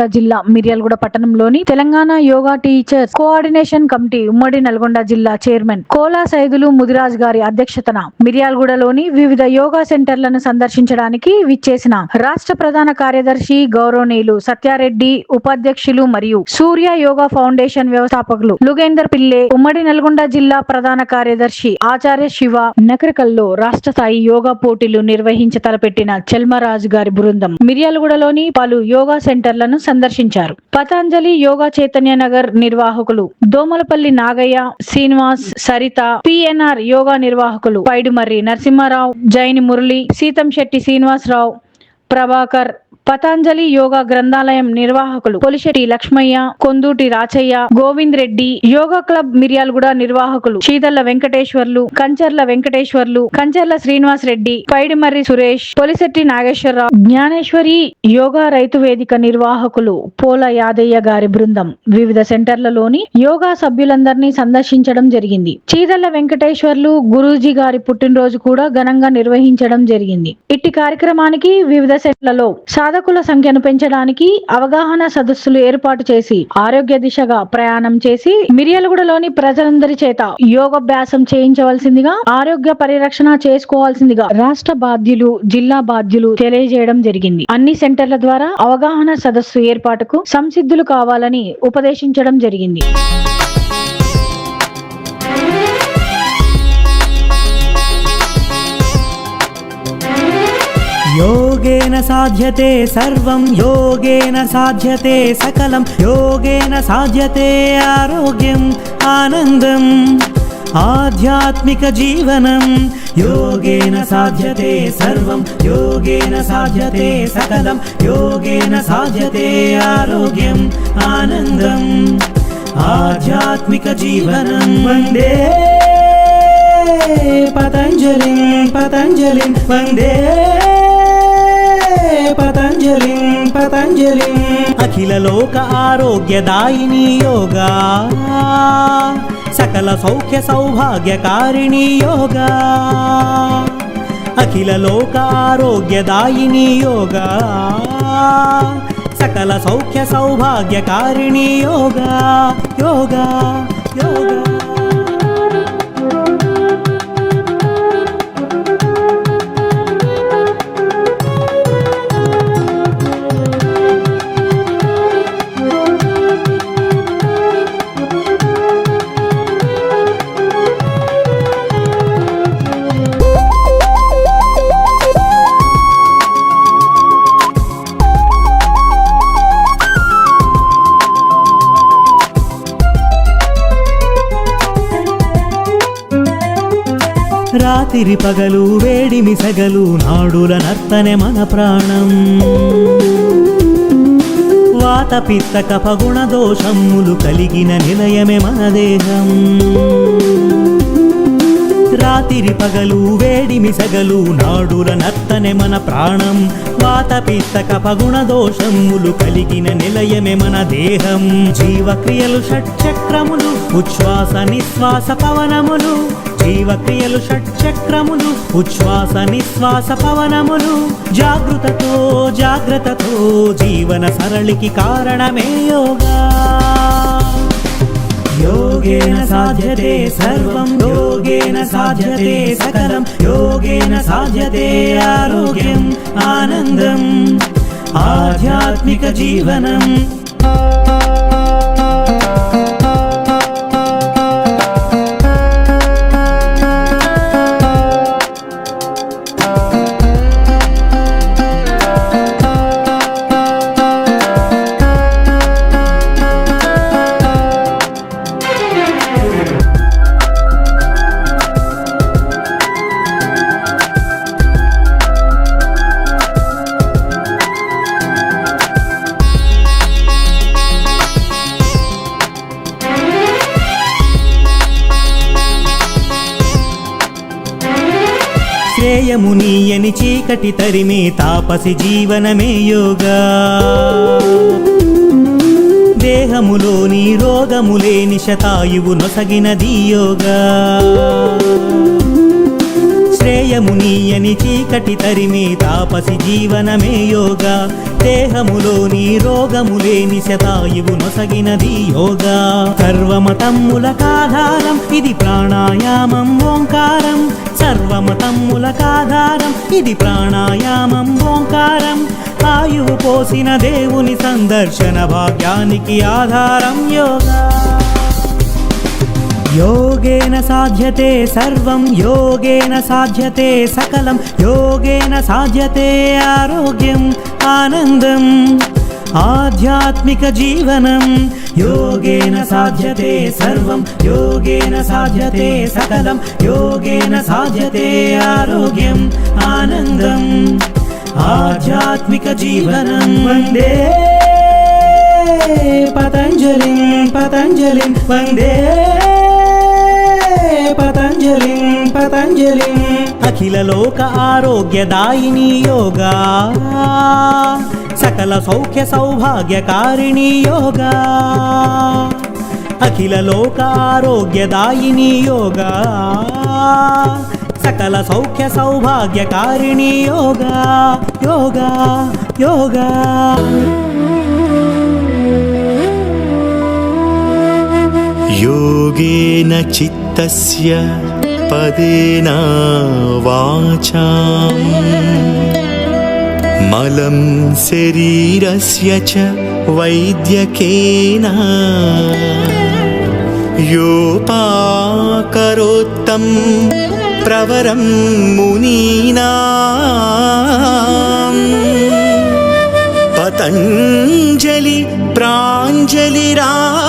నల్గొండ జిల్లా మిర్యాలగూడ పట్టణంలోని Telangana yoga teachers coordination committee ఉమ్మడి నల్గొండ జిల్లా చైర్మన్ కోలా సైదులు ముదిరాజ్ గారి అధ్యక్షతన మిర్యాలగూడలోని వివిధ యోగా సెంటర్లను సందర్శించడానికి విచ్చేసిన రాష్ట్ర ప్రధాన కార్యదర్శి గౌరవనీయులు సత్యారెడ్డి ఉపాధ్యక్షులు మరియు సూర్య యోగా ఫౌండేషన్ వ్యవస్థాపకులు లుగేందర్ పిల్లే ఉమ్మడి నల్గొండ జిల్లా ప్రధాన కార్యదర్శి ఆచార్య శివ నకరికల్లో రాష్ట్ర స్థాయి యోగా పోటీలు నిర్వహించ తలపెట్టిన చెల్మరాజు గారి బృందం. మిర్యాలగూడలోని పలు యోగా సెంటర్లను సందర్శించారు. పతాంజలి యోగా చైతన్య నగర్ నిర్వాహకులు దోమలపల్లి నాగయ్య శ్రీనివాస్ సరిత పిఎన్ఆర్ యోగా నిర్వాహకులు పైడుమర్రి నరసింహారావు జైని మురళి సీతం శెట్టి శ్రీనివాసరావు ప్రభాకర్ పతాంజలి యోగా గ్రంథాలయం నిర్వాహకులు పొలిశెట్టి లక్ష్మయ్య కొందూటి రాచయ్య గోవింద్ రెడ్డి యోగా క్లబ్ మిర్యాలగూడ నిర్వాహకులు శీతల్ల వెంకటేశ్వర్లు కంచర్ల వెంకటేశ్వర్లు కంచర్ల శ్రీనివాస్ రెడ్డి పైడిమర్రి సురేష్ పొలిశెట్టి నాగేశ్వరరావు జ్ఞానేశ్వరి యోగా రైతు వేదిక నిర్వాహకులు పోల యాదయ్య గారి బృందం. వివిధ సెంటర్లలోని యోగా సభ్యులందరినీ సందర్శించడం జరిగింది. చీదల్ల వెంకటేశ్వర్లు గురూజీ గారి పుట్టినరోజు కూడా ఘనంగా నిర్వహించడం జరిగింది. ఇట్టి కార్యక్రమానికి వివిధ సెట్లలో సాధకుల సంఖ్యను పెంచడానికి అవగాహన సదస్సులు ఏర్పాటు చేసి ఆరోగ్య దిశగా ప్రయాణం చేసి మిర్యాలగూడలోని ప్రజలందరి చేత యోగాభ్యాసం చేయించవలసిందిగా ఆరోగ్య పరిరక్షణ చేసుకోవాల్సిందిగా రాష్ట్ర బాధ్యులు జిల్లా బాధ్యులు తెలియజేయడం జరిగింది. అన్ని సెంటర్ల ద్వారా అవగాహన సదస్సు ఏర్పాటుకు సంసిద్ధులు కావాలని ఉపదేశించడం జరిగింది. योगेन साध्यते सर्वं योगेन साध्यते सकलं योगेन साध्यते आरोग्यम् आनन्दम् आध्यात्मिकजीवनं योगेन साध्यते सर्वं योगेन साध्यते सकलं योगेन साध्यते आरोग्यम् आनन्दम् आध्यात्मिकजीवनं वन्दे पतञ्जलिं पतञ्जलिं वन्दे పతంజలిం పతంజలిం. అఖిల లోక ఆరోగ్యదాయిని యోగా. సకల సౌఖ్య సౌభాగ్యకారిణి యోగా. అఖిల లోక ఆరోగ్యదాయిని యోగా. సకల సౌఖ్య సౌభాగ్యకారిణి యోగా. యోగా యోగా. రాతిరి పగలు వేడిమి సగలు నాడుల నర్తనె మన ప్రాణం. వాత పిత్త కపగుణ దోషములు కలిగిన నిలయమే మన దేహం. రాతిరి పగలు వేడిమి సగలు నాడుల నర్తనె మన ప్రాణం. వాత పిత్త కపగుణ దోషములు కలిగిన నిలయమే మన దేహం. జీవక్రియలు షట్చక్రములు ఉచ్ఛ్వాస నిశ్వాస పవనములు. జీవక్రియలు షట్చక్రములు ఉచ్ఛ్వాస నిశ్వాస పవనములు. జాగృతతో జాగ్రత్తతో జీవన సరళికి కారణమే యోగా. యోగేన సాధ్యతే సర్వం యోగేన సాధ్యతే సకలం యోగేన సాధ్యతే ఆరోగ్యం ఆనందం ఆధ్యాత్మిక జీవనం. ధ్యేయము నీయని చీకటి తరిమి తాపసి జీవనమే యోగా. దేహములోని రోగములేని శతాయువు నొసగినది యోగా. శ్రేయము నీయని చీకటి తరిమి తాపసి జీవనమే యోగా. దేహములోని రోగములేని శతాయువు నొసగినది యోగా. సర్వమతమ్ముల కాధారం ఇది ప్రాణాయామం ఓంకారం. సర్వమతమ్ముల కాధారం ఇది ప్రాణాయామం ఓంకారం. ఆయువు పోసిన దేవుని సందర్శన భాగ్యానికి ఆధారం యోగా. योगेन साध्यते सर्वं योगेन साध्यते सकलं योगेन साध्यते आरोग्यम् आनन्दम् आध्यात्मिकजीवनं योगेन साध्यते सर्वं योगेन साध्यते सकलं योगेन साध्यते आरोग्यम् आनन्दम् आध्यात्मिकजीवनं वन्दे पतञ्जलिं पतञ्जलिं वन्दे పతంజలిం పతంజలిం అఖిల లోక ఆరోగ్యదాయిని యోగా సకల సౌఖ్య సౌభాగ్యకారిణి యోగా అఖిల లోక ఆరోగ్యదాయిని యోగా సకల సౌఖ్య సౌభాగ్యకారిణి యోగా యోగా యోగా योगेन चित्तस्य पदेन वाचाम् मलं शरीरस्य च वैद्यकेन योपाकरोत्तं प्रवरं मुनीनाम् पतञ्जलि प्राञ्जलिरानतोऽस्मि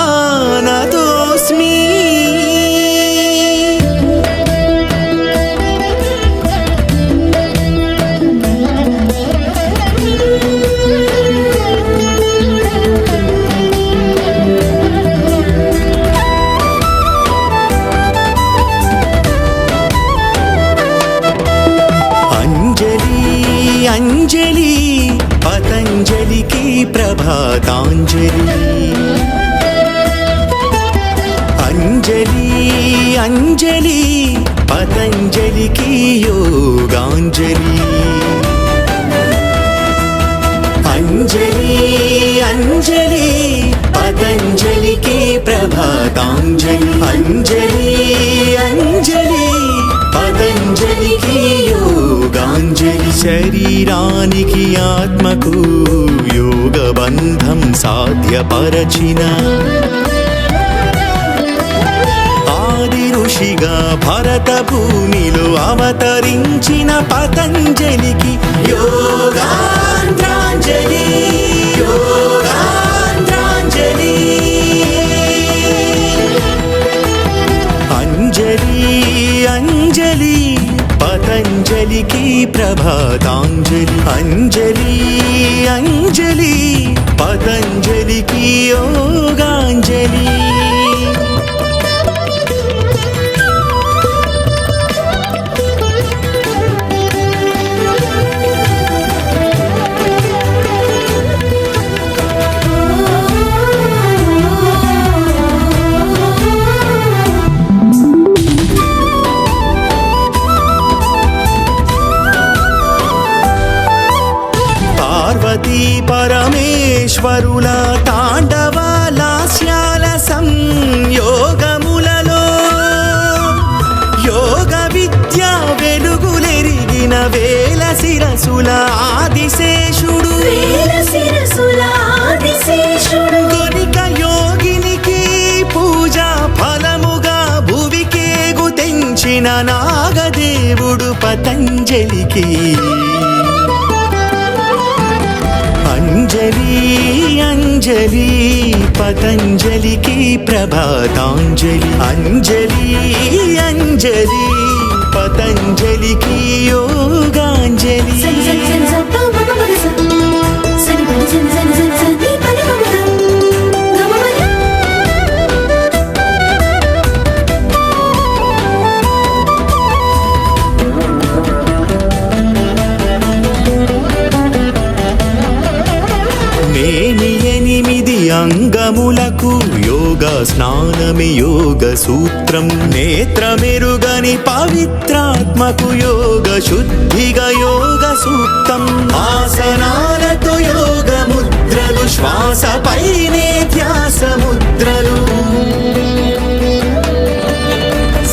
పతంజలి పతంజలికి యోగాంజలి. అంజలి అంజలి పతంజలికి ప్రభాతాంజలి. అంజలి అంజలి పతంజలికి యోగాంజలి. శరీరానికి ఆత్మకు యోగబంధం సాధ్యపరచిన ఋషిగా భరత భూమిలో అవతరించిన పతంజలికి. యోగాంధ్రాంజలి యోగాంధ్రాంజలి. అంజలి అంజలి పతంజలికి ప్రభాతాంజలి. అంజలి అంజలి పతంజలికి యోగాంజలి. పరమేశ్వరుల తాండవ లాస్యాల సంయోగములలో యోగ విద్య వెలుగులెరిగిన వేల శిరసుల ఆదిశేషుడు. గొరిక యోగినికి పూజ ఫలముగా భువికేగు తెంచిన నాగదేవుడు పతంజలికి. అంజలి అంజలి పతంజలికి ప్రభాతాంజలి అంజలి అంజలి పతంజలికి యోగాంజలి నాకు యోగ స్నానమి యోగ సూత్రం నేత్రమెరుగని పవిత్రాత్మకు యోగ శుద్ధిగా యోగ సూక్తం. ఆసనాలతో యోగ ముద్రలు శ్వాసపైనే ధ్యాస ముద్రలు.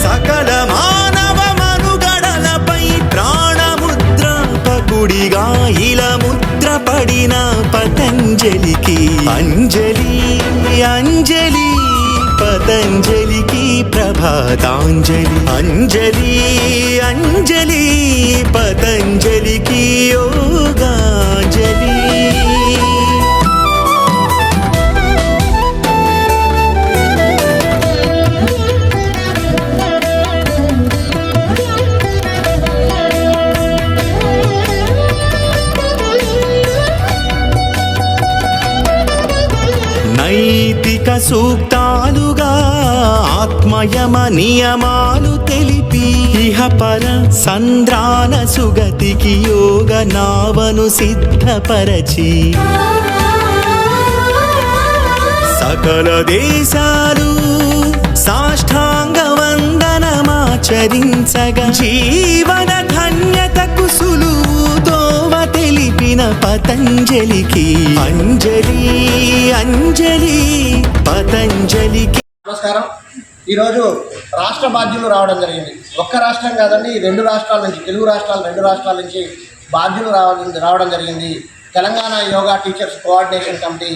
సకల మానవ మనుగడలపై ప్రాణముద్ర పకుడిగా ఇలా ముద్ర పడిన పతంజలికి అంజలి. అంజలి పతంజలికి ప్రభాతాంజలి. అంజలి అంజలి పతంజలికి ఆత్మయమ నియమాలు తెలిపి ఇహపర సంద్రాన సుగతికి యోగ నావను సిద్ధపరచి. సకల దేశాలు సాష్టాంగ వందనమాచరించగా జీవన ధన్యతకు సులువుతోవ తెలిపిన పతంజలికి. అంజలి అంజలి పతంజలికి. నమస్కారం. ఈరోజు రాష్ట్ర బాధ్యులు రావడం జరిగింది. ఒక్క రాష్ట్రం కాదండి రెండు రాష్ట్రాల నుంచి తెలుగు రాష్ట్రాలు రెండు రాష్ట్రాల నుంచి బాధ్యులు రావడం రావడం జరిగింది. Telangana yoga teachers coordination committee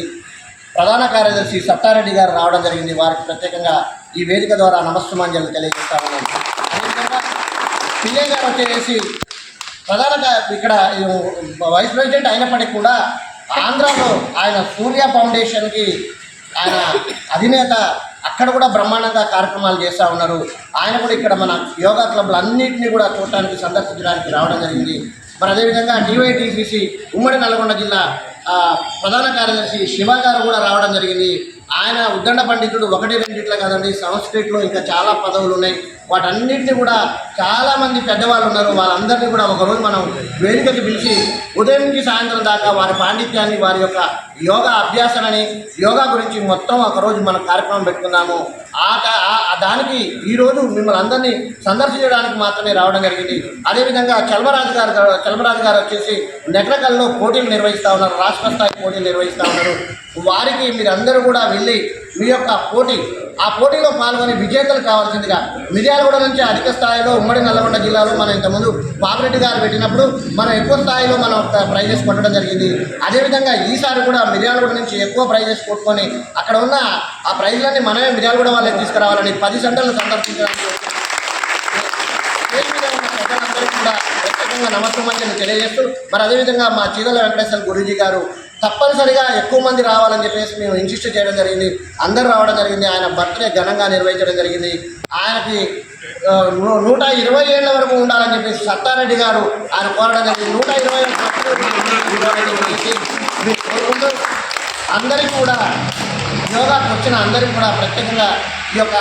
ప్రధాన కార్యదర్శి సత్తారెడ్డి గారు రావడం జరిగింది. వారికి ప్రత్యేకంగా ఈ వేదిక ద్వారా నమస్తమాంజలు తెలియజేస్తామని పిఏ గారు వచ్చేసి ప్రధానంగా ఇక్కడ వైస్ ప్రెసిడెంట్ అయినప్పటికీ కూడా ఆంధ్రాలో ఆయన సూర్య ఫౌండేషన్కి ఆయన అధినేత అక్కడ కూడా బ్రహ్మాండంగా కార్యక్రమాలు చేస్తూ ఉన్నారు. ఆయన కూడా ఇక్కడ మన యోగా క్లబ్లు అన్నింటినీ కూడా చూడటానికి సందర్శించడానికి రావడం జరిగింది. మరి అదేవిధంగా డివైటీసీసీ ఉమ్మడి నల్గొండ జిల్లా ప్రధాన కార్యదర్శి శివ గారు కూడా రావడం జరిగింది. ఆయన ఉద్దండ పండితుడు ఒకటి రెండిట్లో కదండి సంస్కృతిలో ఇంకా చాలా పదవులు ఉన్నాయి వాటన్నిటిని కూడా చాలామంది పెద్దవాళ్ళు ఉన్నారు. వాళ్ళందరినీ కూడా ఒకరోజు మనం వేదికకి పిలిచి ఉదయం నుంచి సాయంత్రం దాకా వారి పాండిత్యాన్ని వారి యొక్క యోగా అభ్యాసాలని యోగా గురించి మొత్తం ఒకరోజు మనం కార్యక్రమం పెట్టుకున్నాము ఆ దానికి ఈరోజు మిమ్మల్ని అందరినీ సందర్శించడానికి మాత్రమే రావడం జరిగింది. అదేవిధంగా చల్మరాజు గారు చల్మరాజు గారు వచ్చేసి నెట్రకల్లో పోటీలు నిర్వహిస్తూ ఉన్నారు. రాష్ట్ర స్థాయి పోటీలు నిర్వహిస్తూ ఉన్నారు. వారికి మీరందరూ కూడా వెళ్ళి మీ యొక్క పోటీ ఆ పోటీలో పాల్గొని విజేతలు కావాల్సిందిగా మిర్యాలగూడ నుంచి అధిక స్థాయిలో ఉమ్మడి నల్లగొండ జిల్లాలో మనం ఇంతకుముందు పాపిరెడ్డి గారు పెట్టినప్పుడు మనం ఎక్కువ స్థాయిలో మనం ప్రైజెస్ కొట్టడం జరిగింది. అదేవిధంగా ఈసారి కూడా మిర్యాలగూడ నుంచి ఎక్కువ ప్రైజెస్ కొట్టుకొని అక్కడ ఉన్న ఆ ప్రైజ్లన్నీ మనమే మిర్యాలగూడ వాళ్ళకి తీసుకురావాలని పది సెంటర్లు సందర్శించడానికి కూడా ప్రత్యేకంగా నమస్కారం తెలియజేస్తూ మరి అదేవిధంగా మా చీరల వెంకటేశ్వర గురూజీ గారు తప్పనిసరిగా ఎక్కువ మంది రావాలని చెప్పేసి మేము ఇన్సిస్ట్ చేయడం జరిగింది. అందరూ రావడం జరిగింది. ఆయన బర్త్డే ఘనంగా నిర్వహించడం జరిగింది. ఆయనకి నూట ఇరవై ఏళ్ళ వరకు ఉండాలని చెప్పేసి సత్తారెడ్డి గారు ఆయన కోరడం జరిగింది. నూట ఇరవై అందరికీ కూడా యోగాకు వచ్చిన అందరికీ కూడా ప్రత్యేకంగా ఈ యొక్క